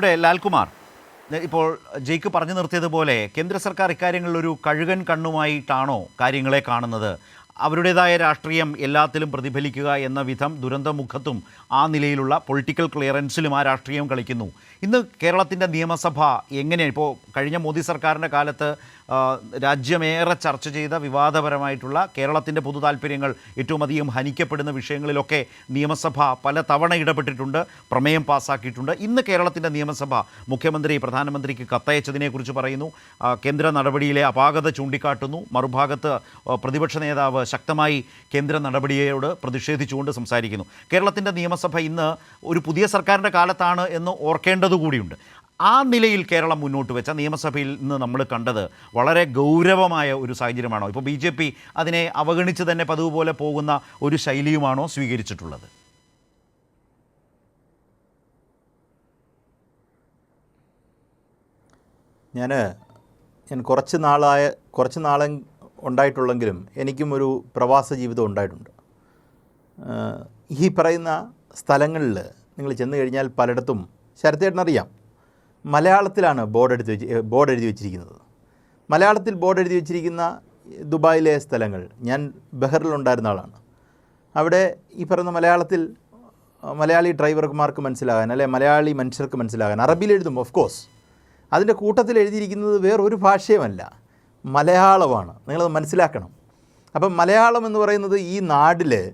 ഇവിടെ ലാൽകുമാർ ഇപ്പോൾ ജയ്ക്ക് പറഞ്ഞു നിർത്തിയതുപോലെ കേന്ദ്ര സർക്കാർ ഇക്കാര്യങ്ങളിൽ ഒരു കഴുകൻ കണ്ണുമായിട്ടാണോ കാര്യങ്ങളെ കാണുന്നത്? അവരുടേതായ രാഷ്ട്രീയം എല്ലാത്തിലും പ്രതിഫലിക്കുക എന്ന വിധം ദുരന്തമുഖത്തും ആ നിലയിലുള്ള പൊളിറ്റിക്കൽ ക്ലിയറൻസിലും ആ രാഷ്ട്രീയം കളിക്കുന്നു. ഇന്ന് കേരളത്തിന്റെ നിയമസഭ എങ്ങനെ ഇപ്പോൾ കഴിഞ്ഞ മോദി സർക്കാരിന്റെ കാലത്ത് രാജ്യമേറെ ചർച്ച ചെയ്ത വിവാദപരമായിട്ടുള്ള കേരളത്തിന്റെ പൊതു താല്പര്യങ്ങൾ ഏറ്റവും അധികം ഹനിക്കപ്പെടുന്ന വിഷയങ്ങളിലൊക്കെ നിയമസഭ പല തവണ ഇടപെട്ടിട്ടുണ്ട് പ്രമേയം പാസ്സാക്കിയിട്ടുണ്ട് ഇന്ന് കേരളത്തിന്റെ നിയമസഭ മുഖ്യമന്ത്രി പ്രധാനമന്ത്രിക്ക് കത്തയച്ചതിനെക്കുറിച്ച് പറയുന്നു. കേന്ദ്ര നടപടിയിലെ അപാകത ചൂണ്ടിക്കാട്ടുന്നു. മറുഭാഗത്ത് പ്രതിപക്ഷ നേതാവ് ശക്തമായി കേന്ദ്ര നടപടിയോട് പ്രതിഷേധിച്ചുകൊണ്ട് സംസാരിക്കുന്നു. കേരളത്തിന്റെ നിയമസഭ ഇന്ന് ഒരു പുതിയ സർക്കാരിന്റെ കാലത്താണ് എന്ന് ഓർക്കേണ്ടതുകൂടിയുണ്ട് ആ നിലയിൽ കേരളം മുന്നോട്ട് വെച്ച നിയമസഭയിൽ നിന്ന് നമ്മൾ കണ്ടത് വളരെ ഗൗരവമായ ഒരു സാഹചര്യമാണോ? ഇപ്പോൾ ബി ജെ പി അതിനെ അവഗണിച്ച് തന്നെ പതിവ് പോലെ പോകുന്ന ഒരു ശൈലിയുമാണോ സ്വീകരിച്ചിട്ടുള്ളത്? ഞാൻ ഞാൻ കുറച്ച് നാളായ കുറച്ച് നാളെ ഉണ്ടായിട്ടുള്ളെങ്കിലും എനിക്കും ഒരു പ്രവാസ ജീവിതം ഉണ്ടായിട്ടുണ്ട്. ഈ പറയുന്ന സ്ഥലങ്ങളിൽ നിങ്ങൾ ചെന്ന് കഴിഞ്ഞാൽ പലയിടത്തും ശരത്തേട്ടനറിയാം മലയാളത്തിലാണ് ബോർഡ് വെച്ച് ബോർഡ് എഴുതി വെച്ചിരിക്കുന്നത്. മലയാളത്തിൽ ബോർഡ് എഴുതി വെച്ചിരിക്കുന്ന ദുബായിലെ സ്ഥലങ്ങൾ. ഞാൻ ബഹറിലുണ്ടായിരുന്ന ആളാണ്. അവിടെ ഈ പറയുന്ന മലയാളത്തിൽ മലയാളി ഡ്രൈവർമാർക്ക് മനസ്സിലാകാൻ അല്ലെ മലയാളി മനുഷ്യർക്ക് മനസ്സിലാകാൻ അറബിയിൽ എഴുതും ഓഫ് കോഴ്സ് അതിന്റെ കൂട്ടത്തിൽ എഴുതിയിരിക്കുന്നത് വേറൊരു ഭാഷയുമല്ല. മലയാളമാണ്. നിങ്ങളത് മനസ്സിലാക്കണം. അപ്പം മലയാളം എന്ന് പറയുന്നത് ഈ നാടിൽ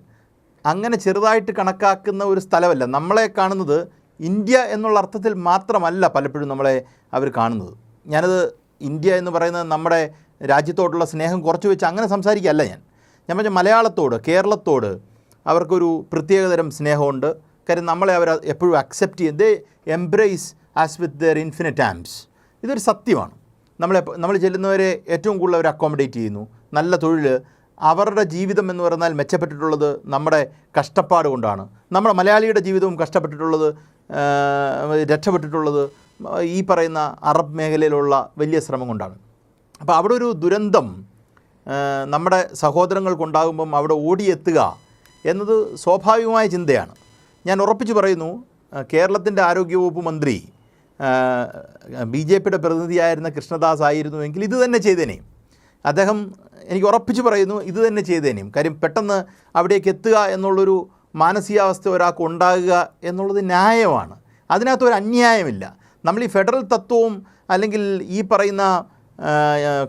അങ്ങനെ ചെറുതായിട്ട് കണക്കാക്കുന്ന ഒരു സ്ഥലമല്ല. നമ്മളെ കാണുന്നത് ഇന്ത്യ എന്നുള്ള അർത്ഥത്തിൽ മാത്രമല്ല പലപ്പോഴും നമ്മളെ അവർ കാണുന്നത്. ഞാനത് ഇന്ത്യ എന്ന് പറയുന്നത് നമ്മുടെ രാജ്യത്തോടുള്ള സ്നേഹം കുറച്ച് വെച്ച് അങ്ങനെ സംസാരിക്കുകയല്ല ഞാൻ. ഞാൻ പറഞ്ഞ മലയാളത്തോട് കേരളത്തോട് അവർക്കൊരു പ്രത്യേകതരം സ്നേഹമുണ്ട്. കാര്യം നമ്മളെ അവർ എപ്പോഴും അക്സെപ്റ്റ് ചെയ്യും. They embrace us with their infinite arms ഇതൊരു സത്യമാണ്. നമ്മളെ നമ്മൾ ചെല്ലുന്നവരെ ഏറ്റവും കൂടുതൽ അവർ അക്കോമഡേറ്റ് ചെയ്യുന്നു. നല്ല തൊഴിൽ അവരുടെ ജീവിതം എന്ന് പറഞ്ഞാൽ മെച്ചപ്പെട്ടിട്ടുള്ളത് നമ്മുടെ കഷ്ടപ്പാട് കൊണ്ടാണ്. നമ്മുടെ മലയാളിയുടെ ജീവിതവും കഷ്ടപ്പെട്ടിട്ടുള്ളത് രക്ഷപ്പെട്ടിട്ടുള്ളത് ഈ പറയുന്ന അറബ് മേഖലയിലുള്ള വലിയ ശ്രമം കൊണ്ടാണ്. അപ്പോൾ അവിടെ ഒരു ദുരന്തം നമ്മുടെ സഹോദരങ്ങൾക്കുണ്ടാകുമ്പം അവിടെ ഓടിയെത്തുക എന്നത് സ്വാഭാവികമായ ചിന്തയാണ്. ഞാൻ ഉറപ്പിച്ചു പറയുന്നു കേരളത്തിന്റെ ആരോഗ്യവകുപ്പ് മന്ത്രി ബി ജെ പിയുടെ പ്രതിനിധിയായിരുന്ന കൃഷ്ണദാസ് ആയിരുന്നുവെങ്കിൽ ഇത് തന്നെ ചെയ്തേനെയും അദ്ദേഹം എനിക്ക് ഉറപ്പിച്ച് പറയുന്നു ഇത് തന്നെ ചെയ്തേനെയും കാര്യം പെട്ടെന്ന് അവിടേക്ക് എത്തുക എന്നുള്ളൊരു മാനസികാവസ്ഥ ഒരാൾക്ക് ഉണ്ടാകുക എന്നുള്ളത് ന്യായമാണ്. അതിനകത്ത് ഒരു അന്യായമില്ല. നമ്മൾ ഈ ഫെഡറൽ തത്വവും അല്ലെങ്കിൽ ഈ പറയുന്ന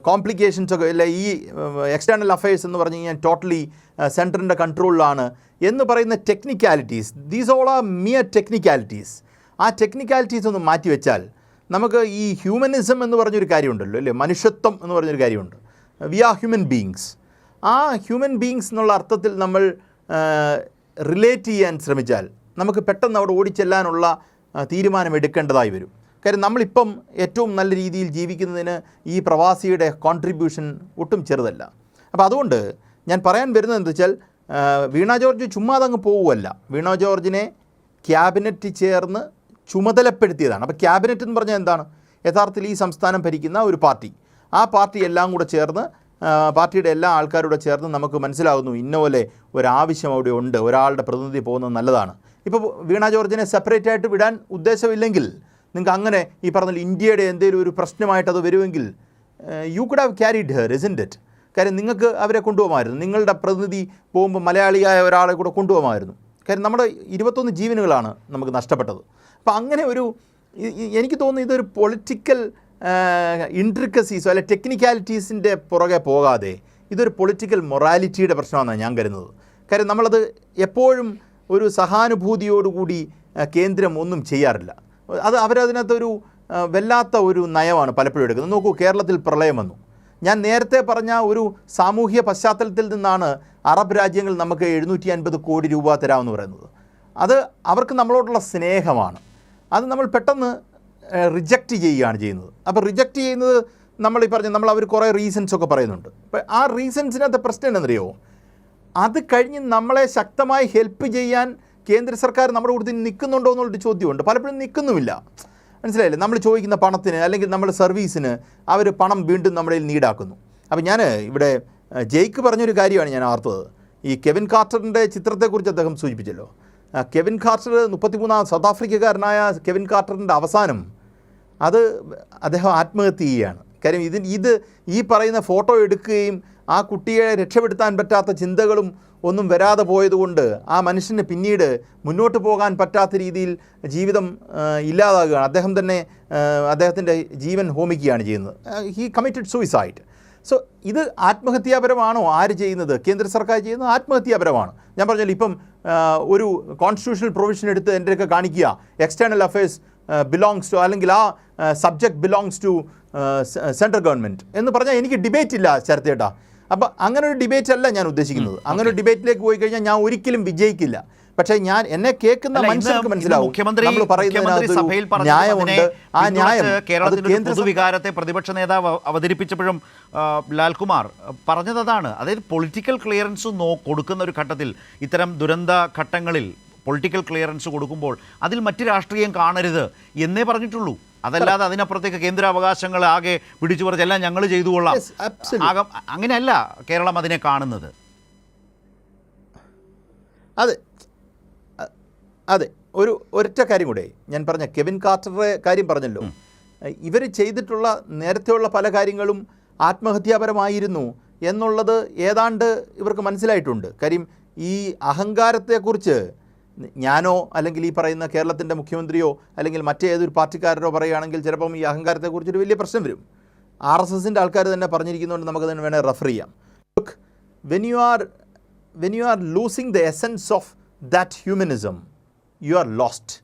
കോംപ്ലിക്കേഷൻസൊക്കെ അല്ലെ ഈ എക്സ്റ്റേണൽ അഫയേഴ്സ് എന്ന് പറഞ്ഞു കഴിഞ്ഞാൽ ടോട്ടലി സെന്ററിന്റെ കൺട്രോളിലാണ് എന്ന് പറയുന്ന technicalities these all are mere technicalities ആ ടെക്നിക്കാലിറ്റീസ് ഒന്ന് മാറ്റി വെച്ചാൽ നമുക്ക് ഈ ഹ്യൂമനിസം എന്ന് പറഞ്ഞൊരു കാര്യമുണ്ടല്ലോ അല്ലേ? മനുഷ്യത്വം എന്ന് പറഞ്ഞൊരു കാര്യമുണ്ട്. വി ആർ ഹ്യൂമൻ ബീങ്സ് ആ ഹ്യൂമൻ ബീങ്സ് എന്നുള്ള അർത്ഥത്തിൽ നമ്മൾ റിലേറ്റ് ചെയ്യാൻ ശ്രമിച്ചാൽ നമുക്ക് പെട്ടെന്ന് അവിടെ ഓടിച്ചെല്ലാനുള്ള തീരുമാനം എടുക്കേണ്ടതായി വരും. കാര്യം നമ്മളിപ്പം ഏറ്റവും നല്ല രീതിയിൽ ജീവിക്കുന്നതിന് ഈ പ്രവാസിയുടെ കോൺട്രിബ്യൂഷൻ ഒട്ടും ചെറുതല്ല. അപ്പോൾ അതുകൊണ്ട് ഞാൻ പറയാൻ വരുന്നത് എന്താ വെച്ചാൽ വീണ ജോർജ് ചുമ്മാതങ്ങ് പോവുമല്ല വീണ ജോർജിനെ ക്യാബിനറ്റ് ചേർന്ന് ചുമതലപ്പെടുത്തിയതാണ്. അപ്പോൾ ക്യാബിനറ്റ് എന്ന് പറഞ്ഞാൽ എന്താണ്? യഥാർത്ഥത്തിൽ ഈ സംസ്ഥാനം ഭരിക്കുന്ന ഒരു പാർട്ടി. ആ പാർട്ടി എല്ലാം കൂടെ ചേർന്ന് പാർട്ടിയുടെ എല്ലാ ആൾക്കാരോട് ചേർന്ന് നമുക്ക് മനസ്സിലാകുന്നു ഇന്ന പോലെ ഒരാവശ്യം അവിടെ ഉണ്ട്. ഒരാളുടെ പ്രതിനിധി പോകുന്നത് നല്ലതാണ്. ഇപ്പോൾ വീണ ജോർജിനെ സെപ്പറേറ്റ് ആയിട്ട് വിടാൻ ഉദ്ദേശമില്ലെങ്കിൽ നിങ്ങൾക്ക് അങ്ങനെ ഈ പറഞ്ഞ ഇന്ത്യയുടെ എന്തെങ്കിലും ഒരു പ്രശ്നമായിട്ട് അത് വരുമെങ്കിൽ you could have carried her isn't it കാര്യം നിങ്ങൾക്ക് അവരെ കൊണ്ടുപോകാമായിരുന്നു. നിങ്ങളുടെ പ്രതിനിധി പോകുമ്പോൾ മലയാളിയായ ഒരാളെ കൂടെ കൊണ്ടുപോകാമായിരുന്നു. കാര്യം നമ്മുടെ ഇരുപത്തൊന്ന് ജീവനുകളാണ് നമുക്ക് നഷ്ടപ്പെട്ടത്. അപ്പോൾ അങ്ങനെ ഒരു എനിക്ക് തോന്നുന്നു ഇതൊരു പൊളിറ്റിക്കൽ ഇൻട്രിക്കസീസോ അല്ലെ ടെക്നിക്കാലിറ്റീസിന്റെ പുറകെ പോകാതെ ഇതൊരു പൊളിറ്റിക്കൽ മൊറാലിറ്റിയുടെ പ്രശ്നമാണെന്നാണ് ഞാൻ കരുതുന്നത്. കാര്യം നമ്മളത് എപ്പോഴും ഒരു സഹാനുഭൂതിയോടുകൂടി കേന്ദ്രം ഒന്നും ചെയ്യാറില്ല. അത് അവരതിനകത്തൊരു വല്ലാത്ത ഒരു നയമാണ് പലപ്പോഴും എടുക്കുന്നത്. നോക്കൂ കേരളത്തിൽ പ്രളയം വന്നു. ഞാൻ നേരത്തെ പറഞ്ഞ ഒരു സാമൂഹ്യ പശ്ചാത്തലത്തിൽ നിന്നാണ് അറബ് രാജ്യങ്ങൾ നമുക്ക് എഴുന്നൂറ്റി അൻപത് കോടി രൂപ തരാമെന്ന് പറയുന്നത്. അത് അവർക്ക് നമ്മളോടുള്ള സ്നേഹമാണ്. അത് നമ്മൾ പെട്ടെന്ന് റിജക്റ്റ് ചെയ്യുകയാണ് ചെയ്യുന്നത്. അപ്പോൾ റിജക്റ്റ് ചെയ്യുന്നത് നമ്മൾ ഈ പറഞ്ഞ നമ്മൾ അവർ കുറേ റീസൺസ് ഒക്കെ പറയുന്നുണ്ട്. അപ്പോൾ ആ റീസൺസിനകത്ത് പ്രശ്നം എന്നറിയോ അത് കഴിഞ്ഞ് നമ്മളെ ശക്തമായി ഹെൽപ്പ് ചെയ്യാൻ കേന്ദ്ര സർക്കാർ നമ്മുടെ കൂടുതൽ നിൽക്കുന്നുണ്ടോ എന്നുള്ളൊരു ചോദ്യമുണ്ട്. പലപ്പോഴും നിൽക്കുന്നുമില്ല. മനസ്സിലായില്ലേ? നമ്മൾ ചോദിക്കുന്ന പണത്തിന് അല്ലെങ്കിൽ നമ്മൾ സർവീസിന് അവർ പണം വീണ്ടും നമ്മളിൽ നീടാക്കുന്നു അപ്പോൾ ഞാൻ ഇവിടെ ജെയ്ക്ക് പറഞ്ഞൊരു കാര്യമാണ് ഞാൻ ഓർത്തത് ഈ കെവിൻ കാർട്ടറിന്റെ ചിത്രത്തെക്കുറിച്ച് അദ്ദേഹം സൂചിപ്പിച്ചല്ലോ. കെവിൻ കാർട്ടർ മുപ്പത്തിമൂന്നാം സൗത്ത് ആഫ്രിക്കക്കാരനായ കെവിൻ കാർട്ടറിന്റെ അവസാനം അത് അദ്ദേഹം ആത്മഹത്യ ചെയ്യുകയാണ്. കാര്യം ഇതിന് ഇത് ഈ പറയുന്ന ഫോട്ടോ എടുക്കുകയും ആ കുട്ടിയെ രക്ഷപ്പെടുത്താൻ പറ്റാത്ത ചിന്തകളും ഒന്നും വരാതെ പോയതുകൊണ്ട് ആ മനുഷ്യന് പിന്നീട് മുന്നോട്ട് പോകാൻ പറ്റാത്ത രീതിയിൽ ജീവിതം ഇല്ലാതാകുകയാണ്. അദ്ദേഹം തന്നെ അദ്ദേഹത്തിന്റെ ജീവൻ ഹോമിക്കുകയാണ് ചെയ്യുന്നത്. ഹീ കമ്മിറ്റഡ് സൂയിസൈഡ് സോ ഇത് ആത്മഹത്യാപരമാണോ? ആര് ചെയ്യുന്നത്? കേന്ദ്ര സർക്കാർ ചെയ്യുന്നത് ആത്മഹത്യാപരമാണ്. ഞാൻ പറഞ്ഞാൽ ഇപ്പം ഒരു കോൺസ്റ്റിറ്റ്യൂഷണൽ പ്രൊവിഷൻ എടുത്ത് എന്റെയൊക്കെ കാണിക്കുക. എക്സ്റ്റേണൽ അഫയേഴ്സ് ബിലോങ്സ് ടു അല്ലെങ്കിൽ ആ subject belongs to central government എന്ന് പറഞ്ഞാൽ എനിക്ക് ഡിബേറ്റ് ഇല്ല ശരത്തേട്ടാ അപ്പം അങ്ങനെ ഒരു ഡിബേറ്റ് അല്ല ഞാൻ ഉദ്ദേശിക്കുന്നത്. അങ്ങനെ ഒരു ഡിബേറ്റിലേക്ക് പോയി കഴിഞ്ഞാൽ ഞാൻ ഒരിക്കലും വിജയിക്കില്ല. പക്ഷേ ഞാൻ എന്നെ കേൾക്കുന്ന മനുഷ്യർക്ക് മനസ്സിലാവും. മുഖ്യമന്ത്രി സഭയിൽ ന്യായമുണ്ട്. ആ ന്യായം കേരളത്തിന്റെ പൊതുവികാരത്തെ പ്രതിപക്ഷ നേതാവ് അവതരിപ്പിച്ചപ്പോഴും ലാൽകുമാർ പറഞ്ഞത് അതാണ് അതായത് പൊളിറ്റിക്കൽ ക്ലിയറൻസ് നോ കൊടുക്കുന്ന ഒരു ഘട്ടത്തിൽ ഇത്തരം ദുരന്ത ഘട്ടങ്ങളിൽ പൊളിറ്റിക്കൽ ക്ലിയറൻസ് കൊടുക്കുമ്പോൾ അതിൽ മറ്റ് രാഷ്ട്രീയം കാണരുത് എന്നേ പറഞ്ഞിട്ടുള്ളൂ. അതല്ലാതെ അതിനപ്പുറത്തേക്ക് കേന്ദ്ര അവകാശങ്ങൾ ആകെ പിടിച്ചു പറിച്ച് എല്ലാം ഞങ്ങൾ ചെയ്തു കൊള്ളാം. അങ്ങനെയല്ല കേരളം അതിനെ കാണുന്നത്. അതെ. അതെ ഒരു ഒരൊറ്റ കാര്യം കൂടെ. ഞാൻ പറഞ്ഞ കെവിൻ കാർട്ടറുടെ കാര്യം പറഞ്ഞല്ലോ. ഇവർ ചെയ്തിട്ടുള്ള നേരത്തെയുള്ള പല കാര്യങ്ങളും ആത്മഹത്യാപരമായിരുന്നു എന്നുള്ളത് ഏതാണ്ട് ഇവർക്ക് മനസ്സിലായിട്ടുണ്ട്. കാര്യം ഈ അഹങ്കാരത്തെക്കുറിച്ച് ഞാനോ അല്ലെങ്കിൽ ഈ പറയുന്ന കേരളത്തിന്റെ മുഖ്യമന്ത്രിയോ അല്ലെങ്കിൽ മറ്റേതൊരു പാർട്ടിക്കാരനോ പറയുകയാണെങ്കിൽ ചിലപ്പം ഈ അഹങ്കാരത്തെക്കുറിച്ചൊരു വലിയ പ്രശ്നം വരും. ആർ എസ് എസിന്റെ ആൾക്കാർ തന്നെ പറഞ്ഞിരിക്കുന്നതുകൊണ്ട് നമുക്ക് തന്നെ വേണേൽ റെഫർ ചെയ്യാം. Look when you are when you are losing the essence of that humanism, you are lost.